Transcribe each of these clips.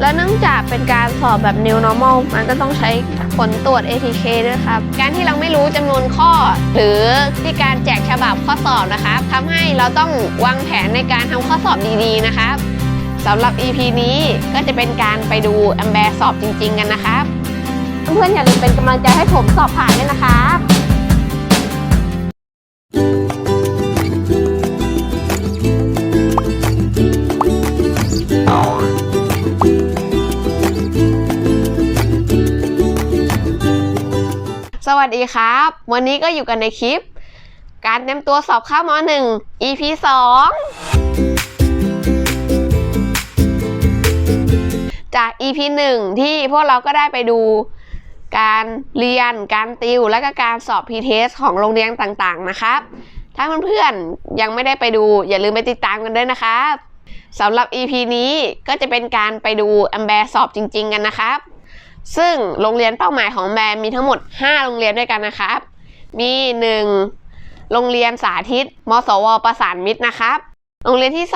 และเนื่องจากเป็นการสอบแบบ new normal มันก็ต้องใช้ผลตรวจ ATK ด้วยครับ การที่เราไม่รู้จำนวนข้อ หรือที่การแจกฉบับข้อสอบนะครับทำให้เราต้องวางแผนในการทำข้อสอบดีๆนะครับสำหรับ EP นี้ก็จะเป็นการไปดูแอมแบสอบจริง ๆ กันนะครับ เพื่อนๆอย่าลืมเป็นกำลังใจให้ผมสอบผ่านด้วยนะครับ วัสดีครับ วันนี้ก็อยู่กันในคลิป การเตรียมตัวสอบข้าม1 EP 2จาก EP 1ที่พวกเราก็ได้ไปดูการเรียน การติว และก็การสอบ P-test ของโรงเรียนต่างๆ นะครับ ถ้าเพื่อนๆยังไม่ได้ไปดู อย่าลืมไปติดตามกันด้วยนะครับสำหรับ EP นี้ก็จะเป็นการไปดูแอมแบร์สอบจริง ๆ กันนะครับ ซึ่งโรงเรียนเป้าหมายของแบมมีทั้งหมด 5 โรงเรียนด้วยกันนะครับ มี 1. โรงเรียนสาธิต มสว ประสานมิตรนะครับ โรงเรียนที่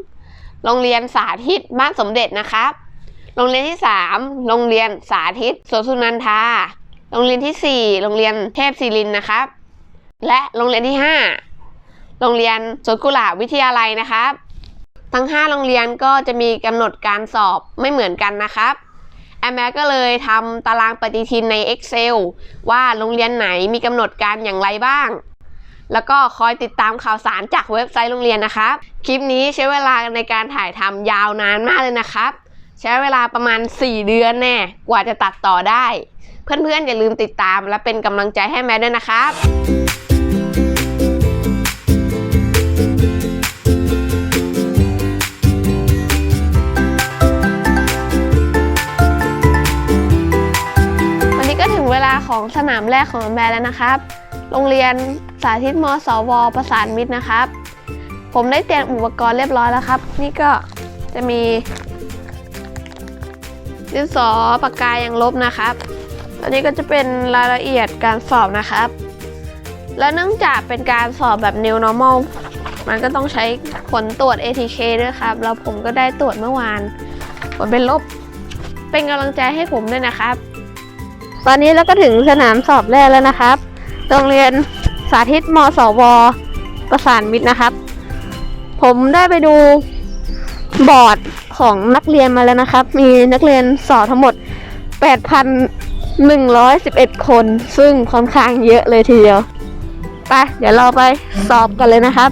2 โรงเรียนสาธิตบ้านสมเด็จนะครับ โรงเรียนที่ 3 โรงเรียนสาธิตสวนสุนันทา โรงเรียนที่ 4 โรงเรียนเทพศิรินนะครับ และโรงเรียนที่ 5 โรงเรียนสวนกุหลาบวิทยาลัยนะครับ ทั้ง 5 โรงเรียนก็จะมีกำหนดการสอบไม่เหมือนกันนะครับ แอมแมก็เลยทำตารางปฏิทินใน Excel ว่าโรงเรียนไหนมีกำหนดการอย่างไรบ้าง แล้วก็คอยติดตามข่าวสารจากเว็บไซต์โรงเรียนนะครับ คลิปนี้ใช้เวลาในการถ่ายทำยาวนานมากเลยนะครับ ใช้เวลาประมาณ 4 เดือนแน่กว่าจะตัดต่อได้ เพื่อนๆอย่าลืมติดตามและเป็นกำลังใจให้แม่ด้วยนะครับ เวลาของสนามแรกของแบรนด์แล้วนะครับ โรงเรียนสาธิตมสว ประสานมิตรนะครับ ผมได้เตรียมอุปกรณ์เรียบร้อยแล้วครับ นี่ก็จะมีดินสอปากกายังลบนะครับ อันนี้ก็จะเป็นรายละเอียดการสอบนะครับ และเนื่องจากเป็นการสอบแบบ new normal มันก็ต้องใช้ผลตรวจ ATK ด้วยครับ แล้วผมก็ได้ตรวจเมื่อวาน ผลเป็นลบ เป็นกำลังใจให้ผมด้วยนะครับ ตอนนี้เราก็ถึงสนามสอบแรกแล้วนะครับ โรงเรียนสาธิตมสว ประสานมิตรนะครับ ผมได้ไปดูบอร์ดของนักเรียนมาแล้วนะครับ มีนักเรียนสอบทั้งหมด 8,111 คน ซึ่งค่อนข้างเยอะเลยทีเดียว ไป เดี๋ยวเราไปสอบกันเลยนะครับ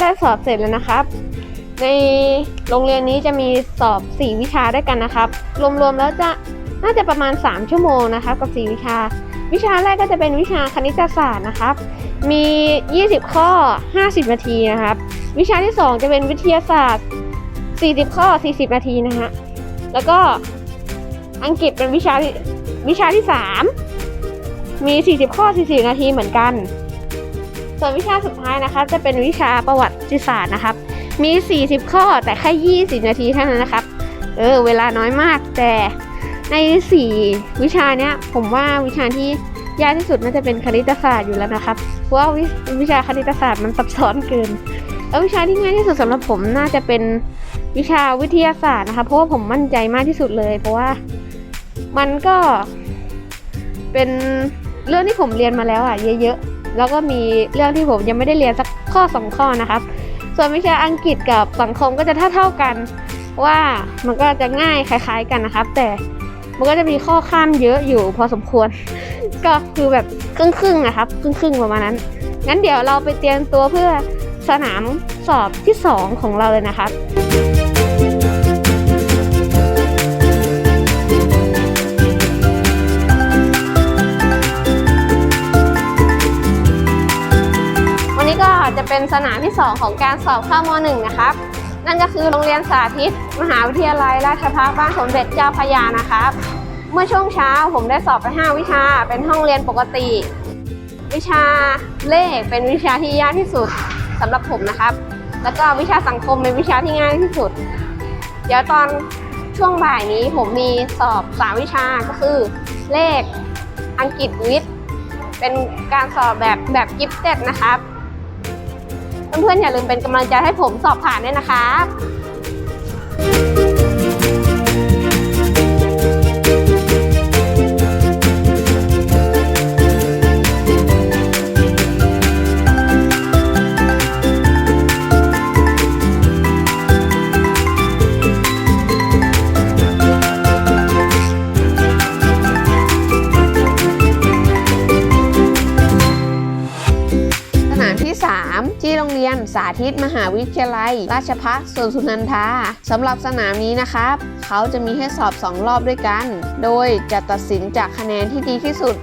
ได้สอบเสร็จแล้วนะครับ ในโรงเรียนนี้จะมีสอบ 4 วิชาด้วยกันนะครับ รวมๆแล้วจะน่าจะประมาณ 3 ชั่วโมงนะครับกับ 4 วิชา วิชาแรกก็จะเป็นวิชาคณิตศาสตร์นะครับ มี 20 ข้อ 50 นาทีนะครับ วิชาที่ 2 จะเป็นวิทยาศาสตร์ 40 ข้อ 40 นาทีนะฮะ แล้วก็อังกฤษเป็นวิชาวิชาที่ 3 มี 40 ข้อ 40 นาทีเหมือนกัน ส่วนวิชาสุดท้ายนะคะจะเป็นวิชาประวัติศาสตร์นะครับ มี 40 ข้อแต่แค่ 20 นาทีเท่านั้นนะครับ เออ เวลาน้อยมากแต่ใน 4 วิชาเนี้ย ผมว่าวิชาที่ยากที่สุดน่าจะเป็นคณิตศาสตร์อยู่แล้วนะครับ เพราะว่าวิวิชาคณิตศาสตร์มันซับซ้อนเกินแล้ววิชาที่ง่ายที่สุดสำหรับผมน่าจะเป็นวิชาวิทยาศาสตร์นะคะ เพราะว่าผมมั่นใจมากที่สุดเลย เพราะว่ามันก็เป็นเรื่องที่ผมเรียนมาแล้วอะเยอะๆ แล้วก็มีเรื่องที่ผมยังไม่ได้เรียนสักข้อสองข้อนะครับ ส่วนวิชาอังกฤษกับสังคมก็จะเท่าๆกัน ว่ามันก็จะง่ายคล้ายๆกันนะครับ แต่มันก็จะมีข้อข้ามเยอะอยู่พอสมควร ก็คือแบบครึ่งๆนะครับครึ่งๆประมาณนั้น งั้นเดี๋ยวเราไปเตรียมตัวเพื่อสนามสอบที่ 2 ของเราเลยนะครับ จะเป็นสนามที่ 2 ของการสอบเข้ามหนึ่งนะครับ นั่นก็คือโรงเรียนสาธิต มหาวิทยาลัยราชภัฏบ้านสมเด็จเจ้าพยานะครับ เมื่อช่วงเช้าผมได้สอบไป 5 วิชา เป็นห้องเรียนปกติ วิชาเลขเป็นวิชาที่ยากที่สุดสำหรับผมนะครับ แล้วก็วิชาสังคมเป็นวิชาที่ง่ายที่สุด เดี๋ยวตอนช่วงบ่ายนี้ผมมีสอบ 3 วิชาก็คือ เลขอังกฤษวิทย์เป็นการสอบแบบแบบกิฟเต็ดนะครับ เพื่อนๆอย่าลืมเป็นกำลังใจให้ผมสอบผ่านด้วยนะครับ 3 ที่โรงเรียนสาธิตมหาวิทยาลัย ราชภัฏสวนสุนันทาสำหรับสนามนี้นะครับ เขาจะมีให้สอบ 2 รอบด้วยกัน โดยจะตัดสินจากคะแนนที่ดีที่สุด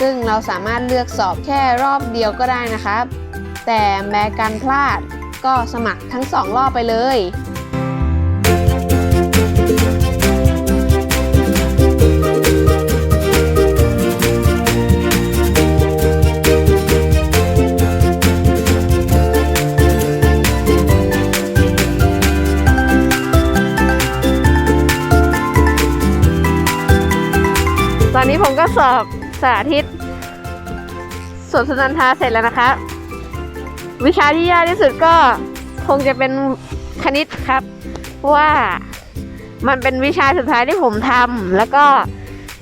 ซึ่งเราสามารถเลือกสอบแค่รอบเดียวก็ได้นะครับ แต่แม้การพลาดก็สมัครทั้ง 2 รอบไปเลย อกสอบสาธิตสวนสุนันทาเสร็จแล้วนะครับวิชาที่ยากที่สุดก็คงจะเป็นคณิตครับ ว่ามันเป็นวิชาสุดท้ายที่ผมทำแล้วก็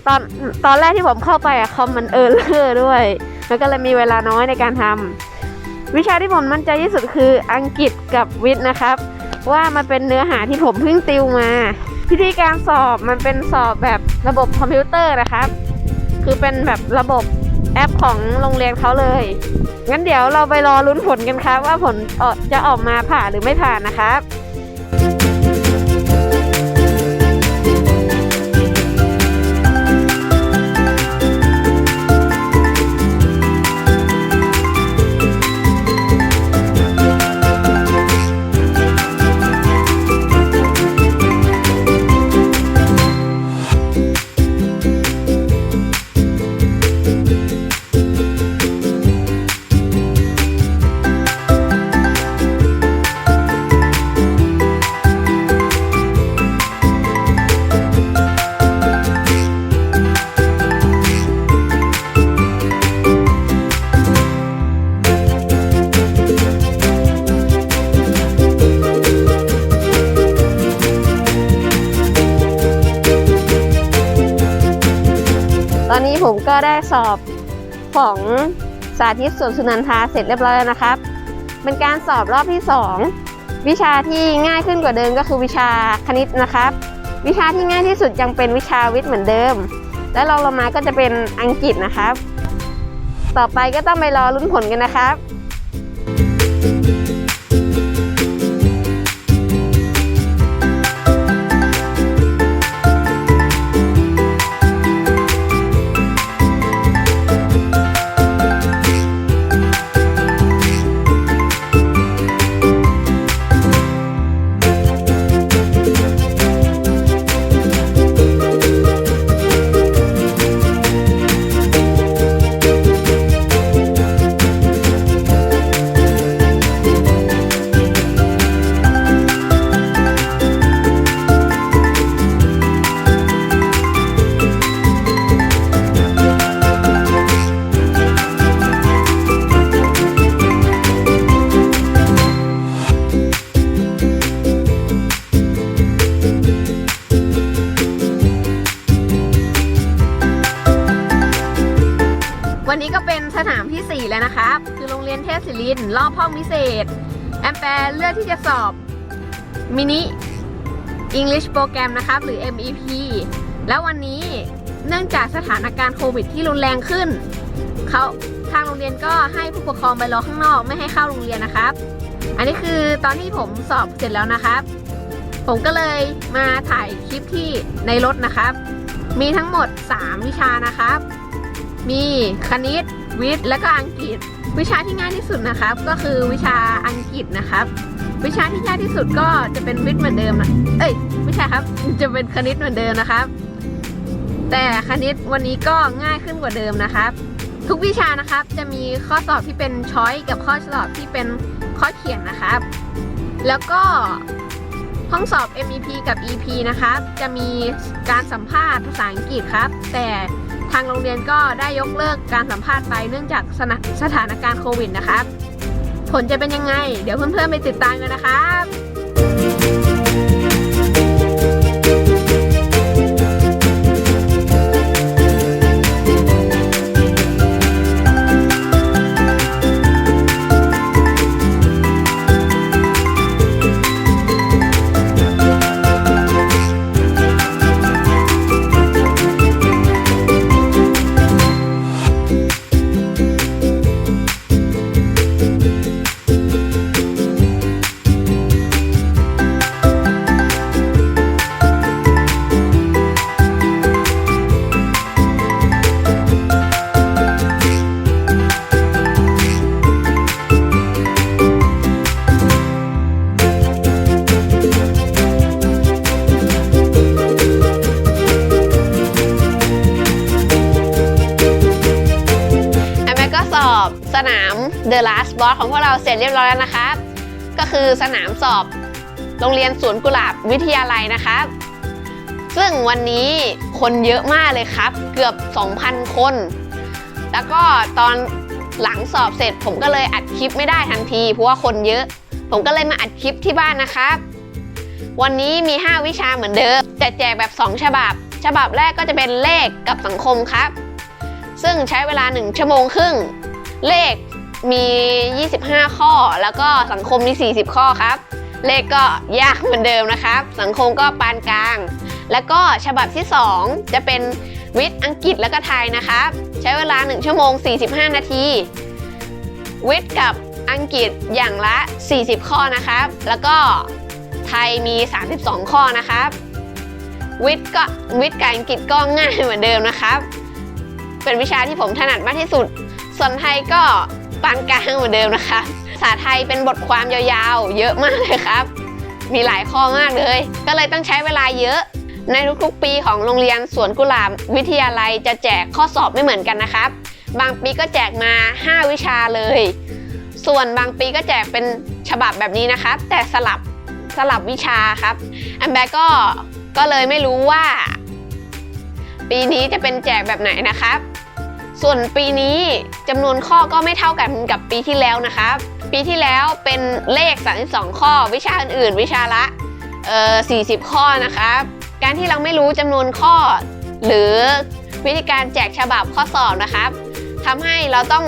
ตอนตอนแรกที่ผมเข้าไปอะคอมมันเออเลอร์ด้วย แล้วก็เลยมีเวลาน้อยในการทำวิชาที่ผมมั่นใจที่สุดคืออังกฤษกับวิทย์นะครับ ว่ามันเป็นเนื้อหาที่ผมเพิ่งติวมาพิธีการสอบมันเป็นสอบแบบระบบคอมพิวเตอร์นะครับ คือเป็นแบบระบบแอปของโรงเรียนเขาเลย งั้นเดี๋ยวเราไปรอลุ้นผลกันครับ ว่าผลจะออกมาผ่านหรือไม่ผ่านนะครับ ตอนนี้ผมก็ได้สอบของสาธิตสวนสุนันทาเสร็จเรียบร้อยแล้วนะครับ เป็นการสอบรอบที่ 2 วิชาที่ง่ายขึ้นกว่าเดิมก็คือวิชาคณิตนะครับ วิชาที่ง่ายที่สุดยังเป็นวิชาวิทย์เหมือนเดิม แล้วรองลงมาก็จะเป็นอังกฤษนะครับ ต่อไปก็ต้องไปรอลุ้นผลกันนะครับ วันนี้ก็เป็นสนามที่ 4 แล้วนะครับ คือโรงเรียนเทพศิรินทร์รอบห้องพิเศษ แอมแปร์เลือกที่จะสอบมินิ English โปรแกรมนะครับ หรือ MEP แล้ววันนี้เนื่องจากสถานการณ์โควิดที่รุนแรงขึ้นเขาทางโรงเรียนก็ให้ผู้ปกครองไปรอข้างนอกไม่ให้เข้าโรงเรียนนะครับ อันนี้คือตอนที่ผมสอบเสร็จแล้วนะครับ ผมก็เลยมาถ่ายคลิปที่ในรถนะครับ มีทั้งหมด 3 วิชานะครับ มีคณิต วิทย์ และก็อังกฤษ วิชาที่ง่ายที่สุดนะครับ ก็คือวิชาอังกฤษนะครับ วิชาที่ยากที่สุดก็จะเป็นวิทย์เหมือนเดิมนะเอ้ยไม่ใช่ครับ จะเป็นคณิตเหมือนเดิมนะครับ แต่คณิตวันนี้ก็ง่ายขึ้นกว่าเดิมนะครับ ทุกวิชานะครับจะมีข้อสอบที่เป็นช้อยกับข้อสอบที่เป็นข้อเขียนนะครับ แล้วก็ห้องสอบ MEP กับ EP นะครับ จะมีการสัมภาษณ์ภาษาอังกฤษครับ แต่ ทางโรงเรียนก็ได้ยกเลิกการสัมภาษณ์ไปเนื่องจากสถานสถานการณ์โควิดนะครับ ผลจะเป็นยังไง เดี๋ยวเพื่อนๆไปติดตามกันนะครับ เราเสร็จเรียบร้อยแล้วนะครับ ก็คือสนามสอบโรงเรียนสวนกุหลาบวิทยาลัยนะครับ ซึ่งวันนี้คนเยอะมากเลยครับ เกือบ 2,000 คน แล้วก็ตอนหลังสอบเสร็จผมก็เลยอัดคลิปไม่ได้ทันที เพราะว่าคนเยอะ ผมก็เลยมาอัดคลิปที่บ้านนะครับ วันนี้มี 5 วิชาเหมือนเดิมแต่แจกแบบ 2 ฉบับ ฉบับแรกก็จะเป็นเลขกับสังคมครับ ซึ่งใช้เวลา 1 ชั่วโมงครึ่ง เลข มี 25 ข้อ แล้วก็สังคมมี 40 ข้อครับ เลขก็ยากเหมือนเดิมนะครับ สังคมก็ปานกลาง แล้วก็ฉบับที่ 2 จะเป็นวิทย์อังกฤษแล้วก็ไทยนะครับ ใช้เวลา 1 ชั่วโมง 45 นาที วิทย์กับอังกฤษอย่างละ 40 ข้อนะครับ แล้วก็ไทยมี 32 ข้อนะครับ วิทย์ก็วิทย์กับอังกฤษก็ง่ายเหมือนเดิมนะครับ เป็นวิชาที่ผมถนัดมากที่สุด ส่วนไทยก็ ปานกลางเหมือนเดิมนะคะภาษาไทยเป็นบทความยาวๆ เยอะมากเลยครับ มีหลายข้อมากเลย ก็เลยต้องใช้เวลาเยอะ ในทุกๆ ปีของโรงเรียนสวนกุหลาบวิทยาลัยจะแจกข้อสอบไม่เหมือนกันนะครับ บางปีก็แจกมา 5 วิชาเลย ส่วนบางปีก็แจกเป็นฉบับแบบนี้นะครับ แต่สลับสลับวิชาครับอันแบกก็ก็เลยไม่รู้ว่า ปีนี้จะเป็นแจกแบบไหนนะครับ ส่วนปีนี้จำนวนข้อก็ไม่เท่ากันกับปีที่แล้วนะครับ ปีที่แล้วเป็นเลข 32 ข้อ วิชาอื่นๆ วิชาละเอ่อ40 ข้อนะครับ การที่เราไม่รู้จำนวนข้อ หรือวิธีการแจกฉบับข้อสอบนะครับทำให้เราต้อง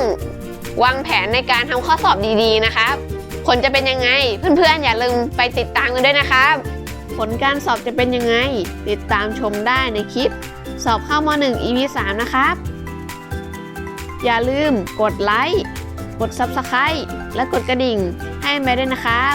วางแผนในการทำข้อสอบดีๆนะครับผลจะเป็นยังไง เพื่อนๆ อย่าลืมไปติดตามกันด้วยนะครับ ผลการสอบจะเป็นยังไง ติดตามชมได้ในคลิป สอบเข้าม .1 EP 3 นะครับ อย่าลืมกดไลค์ กด Subscribe และกดกระดิ่งให้แม่ด้วยนะครับ